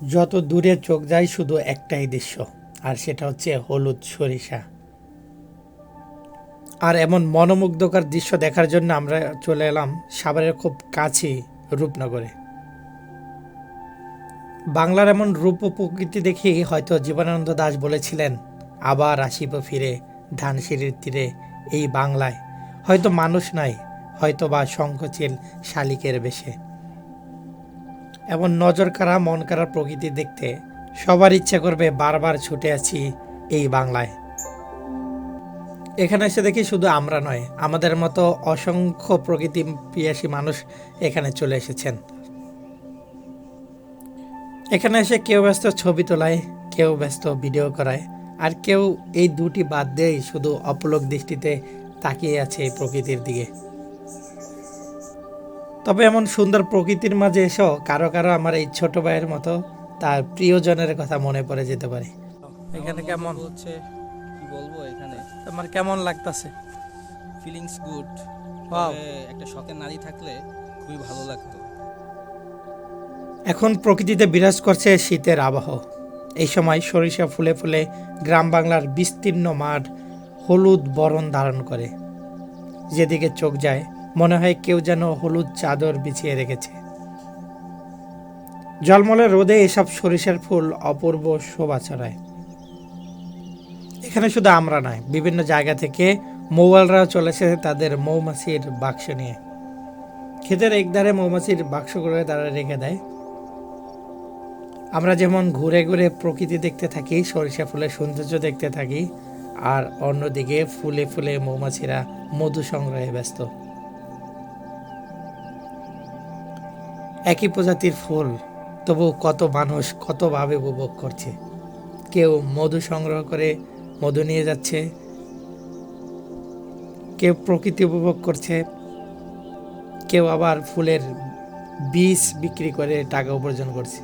যত দূরে চোখ যায় শুধু একটাই দৃশ্য, আর সেটা হচ্ছে হলুদ সরিষা। আর এমন মনোমুগ্ধকর দৃশ্য দেখার জন্য আমরা চলে এলাম সাভারের খুব কাছে রূপনগরে। বাংলার এমন রূপ প্রকৃতি দেখে হয়তো জীবনানন্দ দাস বলেছিলেন, আবার আসিব ফিরে ধানসিঁড়ির তীরে এই বাংলায়। হয়তো মানুষ নয় হয়তো বা শঙ্খচিল শালিকের বেশে। এমন নজর কাড়া, মন কাড়া প্রকৃতি দেখতে সবার ইচ্ছা করবে বারবার ছুটে আছি এই বাংলায়। এখানে এসে দেখি শুধু আমরা নয়, আমাদের মতো অসংখ্য প্রকৃতি পিয়াসী মানুষ এখানে চলে এসেছেন। এখানে এসে কেউ ব্যস্ত ছবি তোলায়, কেউ ব্যস্ত ভিডিও করায়, আর কেউ এই দুটি বাদ দিয়েই শুধু অপলক দৃষ্টিতে তাকিয়ে আছে প্রকৃতির দিকে। তবে এমন সুন্দর প্রকৃতির মাঝে এসেও কারও কারও আমার এই ছোট ভাইয়ের মতো তার প্রিয়জনের কথা মনে পড়ে যেতে পারে। এখানে কেমন? হচ্ছে কি বলব এখানে? তোমার কেমন লাগতাছে? Feelings good. একটা শখের নারী থাকলে খুবই ভালো লাগতো। এখন প্রকৃতিতে বিরাজ করছে শীতের আবহ। এই সময় সরিষা ফুলে ফুলে গ্রাম বাংলার বিস্তীর্ণ মাঠ হলুদ বরণ ধারণ করে। যেদিকে চোখ যায় মনে হয় কেউ যেন হলুদ চাদর বিছিয়ে রেখেছে। জলমলে রোদে এসব সরিষার ফুল অপূর্ব শোভা ছড়ায় এখানে শুধু আমরা নয়, বিভিন্ন জায়গা থেকে মৌয়ালরাও চলেছে তাদের মৌমাছির বাক্স নিয়ে। ক্ষেতের একধারে মৌমাছির বাক্স করে তারা রেখে দেয়। আমরা যেমন ঘুরে ঘুরে প্রকৃতি দেখতে থাকি, সরিষা ফুলের সৌন্দর্য দেখতে থাকি, আর অন্যদিকে ফুলে ফুলে মৌমাছিরা মধু সংগ্রহে ব্যস্ত। একই প্রজাতির ফুল, তবু কত মানুষ কতভাবে উপভোগ করছে? কেউ মধু সংগ্রহ করে মধু নিয়ে যাচ্ছে, কেউ প্রকৃতি উপভোগ করছে, কেউ আবার ফুলের বীজ বিক্রি করে টাকা উপার্জন করছে।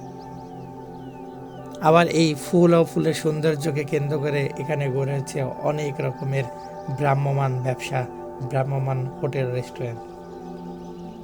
আবার এই ফুল ও ফুলের সৌন্দর্যকে কেন্দ্র করে এখানে গড়ে হচ্ছে অনেক রকমের ভ্রাম্যমান ব্যবসা ভ্রাম্যমান হোটেল, রেস্টুরেন্ট।